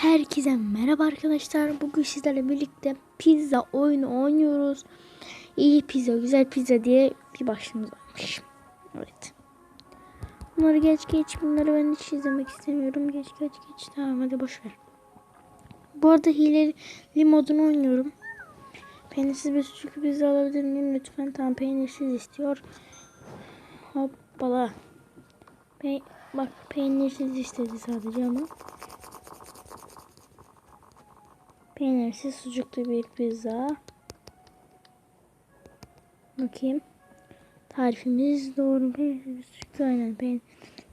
Herkese merhaba arkadaşlar. Bugün sizlerle birlikte pizza oyunu oynuyoruz. İyi pizza, güzel pizza diye bir başlığımız varmış. Evet. Bunları geç geç. Bunları ben hiç izlemek istemiyorum. Geç geç geç. Tamam hadi boş ver. Bu arada hileli modunu oynuyorum. Peynirsiz bir sucuklu pizza alabilir miyim lütfen? Tamam peynirsiz istiyor. Hoppala. Pe bak peynirsiz istedi sadece ama. Peynirsiz sucuklu bir pizza. Bakayım. Tarifimiz doğru mu? Sucuklu aynen. Peynir,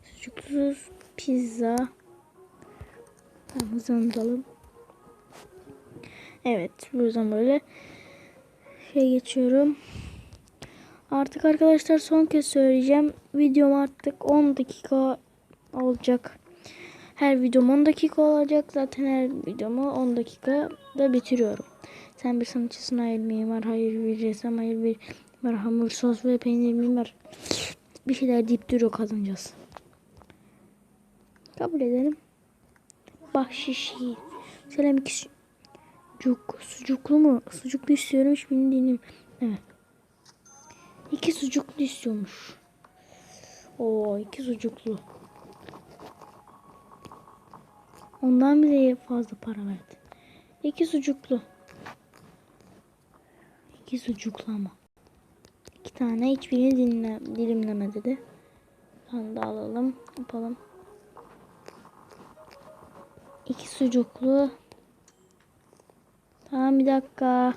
sucuklu pizza. Tamam hızlandıralım. Evet. Bu yüzden böyle şey geçiyorum. Artık arkadaşlar son kez söyleyeceğim. Videom artık 10 dakika olacak. Her videom 10 dakika olacak. Zaten her videomu 10 dakikada bitiriyorum. Sen bir sanatçısın, hayır mimar, hayır bir ressam, hayır bir mimar, hamur, sos ve peynir mimar. Bir şeyler deyip duruyor kadıncağız. Kabul edelim. Bahşişi. Selam iki sucuk. Sucuklu mu? Sucuklu istiyorum hiç bildiğim. Evet. İki sucuklu istiyormuş. Oo iki sucuklu. Ondan bile fazla para verdi. İki sucuklu. İki sucuklu ama. İki tane hiçbirini dilimle, dilimleme dedi. Onu da alalım. Yapalım. İki sucuklu. Tamam bir dakika.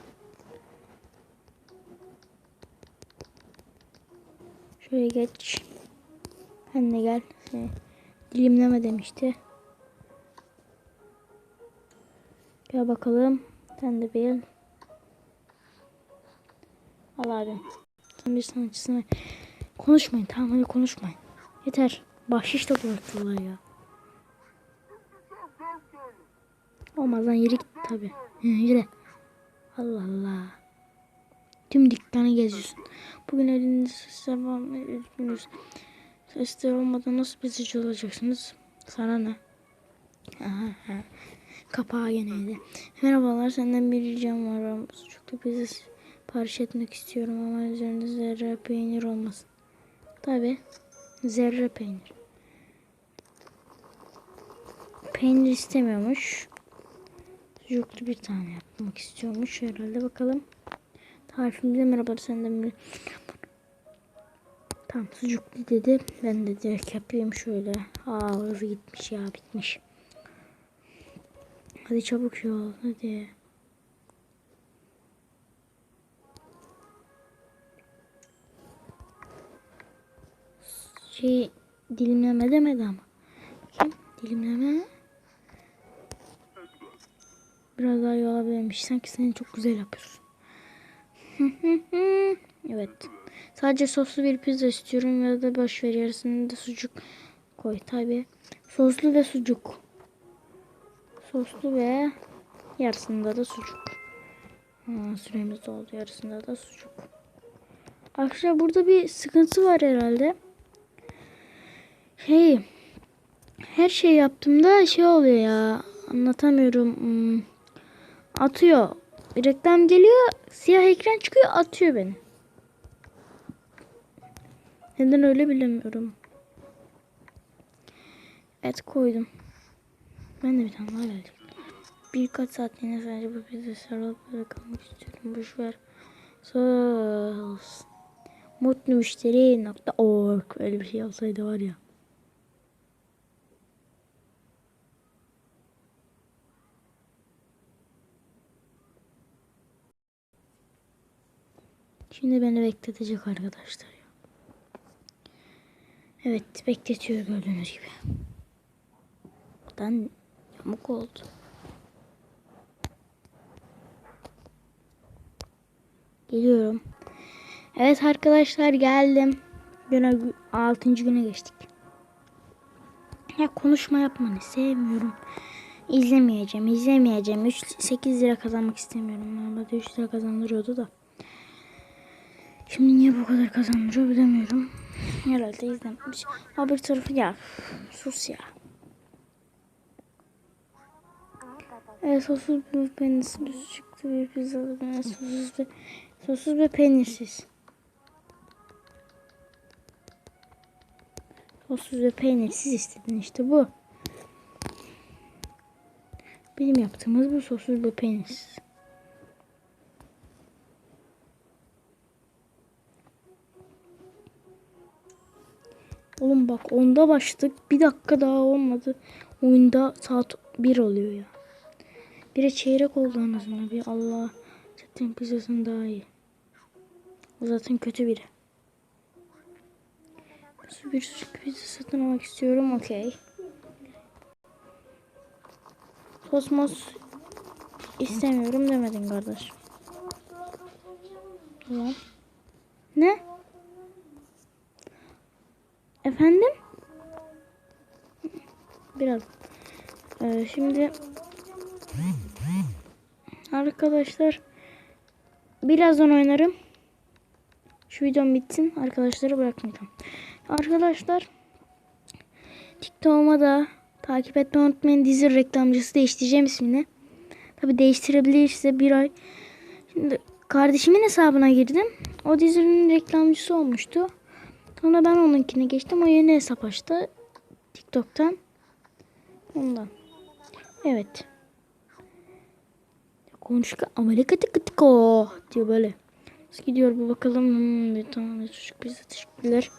Şöyle geç. De gel. Şey, dilimleme demişti. Gel bakalım. Sen de bir. Al abi. Sen bir sanatçısın. Konuşmayın tamam hadi konuşmayın. Yeter. Bahşiş de bıraktılar ya. Olmaz lan yürü git tabi. Yürü. Allah Allah. Tüm dükkanı geziyorsun. Bugün var mı? Üzgünüz. Sesler olmadan nasıl pizzacı olacaksınız? Sana ne? Aha, aha. Kapağı geneydi. Merhabalar senden bir ricam var. Sucuklu pizza sipariş etmek istiyorum ama üzerinde zerre peynir olmasın. Tabi. Zerre peynir. Peynir istemiyormuş. Sucuklu bir tane yapmak istiyormuş herhalde bakalım. Tarifimde merhaba senden bir Tamam sucuklu dedi. Ben de direkt yapayım şöyle. Aa gitmiş ya bitmiş. Hadi çabuk yol hadi. Şey dilimleme demedi ama. Bakayım dilimleme. Biraz daha iyi olabilirmiş. Sanki seni çok güzel yapıyorsun. evet. Sadece soslu bir pizza istiyorum ya da boş ver yarısını da sucuk koy tabi. Soslu ve sucuk. Soslu ve yarısında da sucuk. Ha, süremiz doldu. Yarısında da sucuk. Arkadaşlar burada bir sıkıntı var herhalde. Şey her şey yaptığımda şey oluyor ya. Anlatamıyorum. Hmm. Atıyor. Bir reklam geliyor. Siyah ekran çıkıyor. Atıyor beni. Neden öyle bilemiyorum. Et koydum. Ben de bir tane daha verdim. Birkaç saat yine sadece bu pizza sarılıp böyle kalmak istiyorum. Boş ver. Sos. Mutlu müşteri nokta org. Öyle bir şey olsaydı var ya. Şimdi beni bekletecek arkadaşlar. Evet bekletiyor gördüğünüz gibi. Buradan yamuk oldu. Geliyorum. Evet arkadaşlar geldim. Güne 6. güne geçtik. Ya konuşma yapmanı sevmiyorum. İzlemeyeceğim, izlemeyeceğim. 3 8 lira kazanmak istemiyorum. Normalde 3 lira kazandırıyordu da. Şimdi niye bu kadar kazandırıyor bilemiyorum. Herhalde izlememiş. Ama bir tarafı ya sus ya. Evet, sossuz bir peynirsiz çıktı bir pizza. Evet, sossuz ve, sossuz ve peynirsiz. Sossuz ve peynirsiz istedin işte bu. Benim yaptığımız bu sossuz ve peynirsiz. Oğlum bak onda başladık. Bir dakika daha olmadı. Oyunda saat 1 oluyor ya. Biri çeyrek oldu en. Bir Allah. Zaten pizzasın daha iyi. O zaten kötü biri. Bir pizza satın almak istiyorum. Okey. Sos mos istemiyorum demedin kardeş. Ne? Efendim? Biraz. Ee, şimdi arkadaşlar birazdan oynarım. Şu videom bitsin. Arkadaşları bırakmayacağım. Arkadaşlar TikTok'uma da takip etmeyi unutmayın. Dizi reklamcısı değiştireceğim ismini. Tabi değiştirebilirse bir ay. Şimdi kardeşimin hesabına girdim. O dizinin reklamcısı olmuştu. Sonra ben onunkine geçtim. O yeni hesap açtı. TikTok'tan. Ondan. Evet. Konuşka Amerika tıkıtıko diyor böyle. Nasıl gidiyor bu bakalım. Hmm, tane çocuk bize teşekkürler.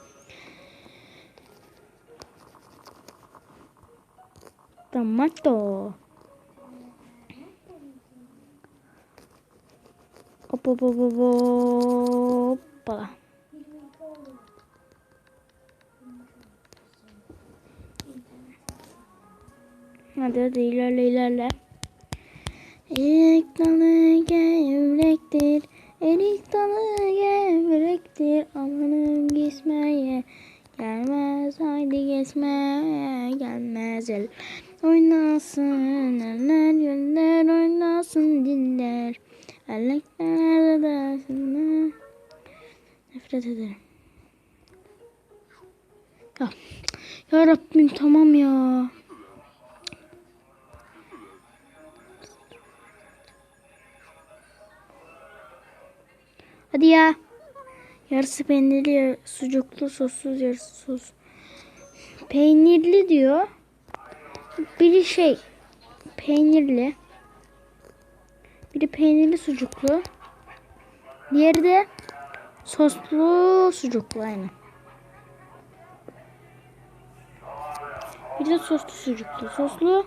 Tomato. Hop hop hop hop hoppala. Hadi hadi ilerle ilerle. Erik dalı gevrektir. Erik dalı gevrektir. Amanım gitmeye gelmez. Haydi geçmeye gelmez. El oynasın eller yüller oynasın diller. Elekler arasında nefret ederim. Ya, ya Rabbim tamam ya. Hadi ya. Yarısı peynirli, sucuklu, sossuz, yarısı sos. Peynirli diyor. Biri şey peynirli. Biri peynirli sucuklu. Diğeri de soslu sucuklu aynı. Bir de soslu sucuklu. Soslu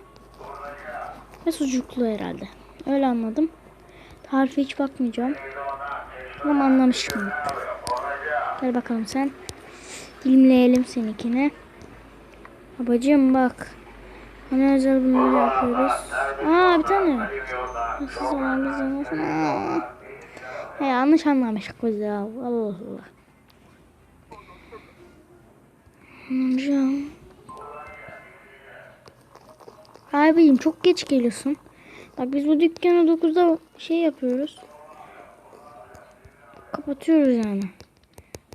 ve sucuklu herhalde. Öyle anladım. Tarife hiç bakmayacağım. Tamam anlamışım. Gel bakalım sen. Dilimleyelim seninkini. Babacığım bak. Hani özel bunları yapıyoruz. Aa bir tane. Nasıl zaman biz olmasın. He, yanlış anlamışık biz ya. Allah Allah. Anlayacağım. Abicim çok geç geliyorsun. Bak biz bu dükkanı 9'da şey yapıyoruz. Kapatıyoruz yani.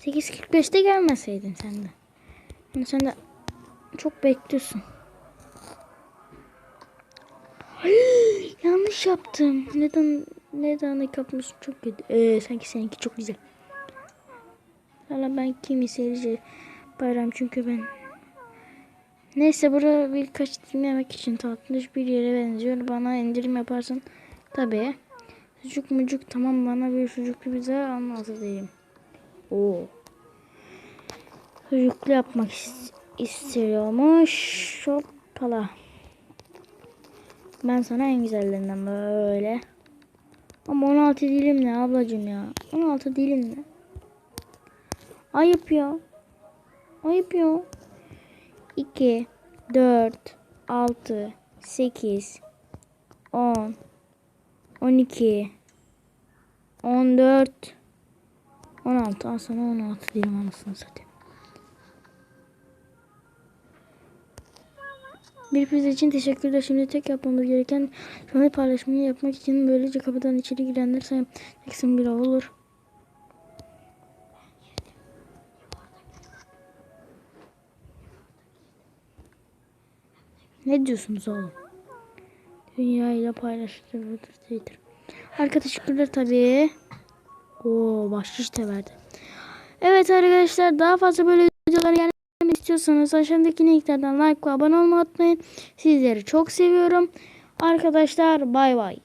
8.45'te gelmeseydin sen de. Yani sen de çok bekliyorsun. Ay, yanlış yaptım. Neden neden yapmışsın çok kötü. Ee, sanki seninki çok güzel. Valla ben kimi seyirci bayram çünkü ben Neyse burada birkaç dilim yemek için tatlış bir yere benziyor. Bana indirim yaparsın. Tabii. Sucuk mucuk tamam bana bir sucuklu bize anlatı diyeyim. Oo. Sucuklu yapmak is- istiyormuş. Hoppala. Ben sana en güzellerinden böyle. Ama 16 dilim ne ablacım ya? 16 dilim ne? Ayıp ya. Ayıp ya. 2, 4, 6, 8, 10, 12, 14, 16. Al sana 16 dilim anasını satayım. Bir pizza için teşekkürler. Şimdi tek yapmamız gereken şunu paylaşımını yapmak için böylece kapıdan içeri girenler sayacaksın bir olur. Ne diyorsunuz oğlum? Dünya ile paylaşılır Twitter. Arka tabii. Oo başlık da. Evet arkadaşlar daha fazla böyle videolar gelmemi istiyorsanız aşağıdaki linklerden like ve abone olmayı unutmayın. Sizleri çok seviyorum. Arkadaşlar bay bay.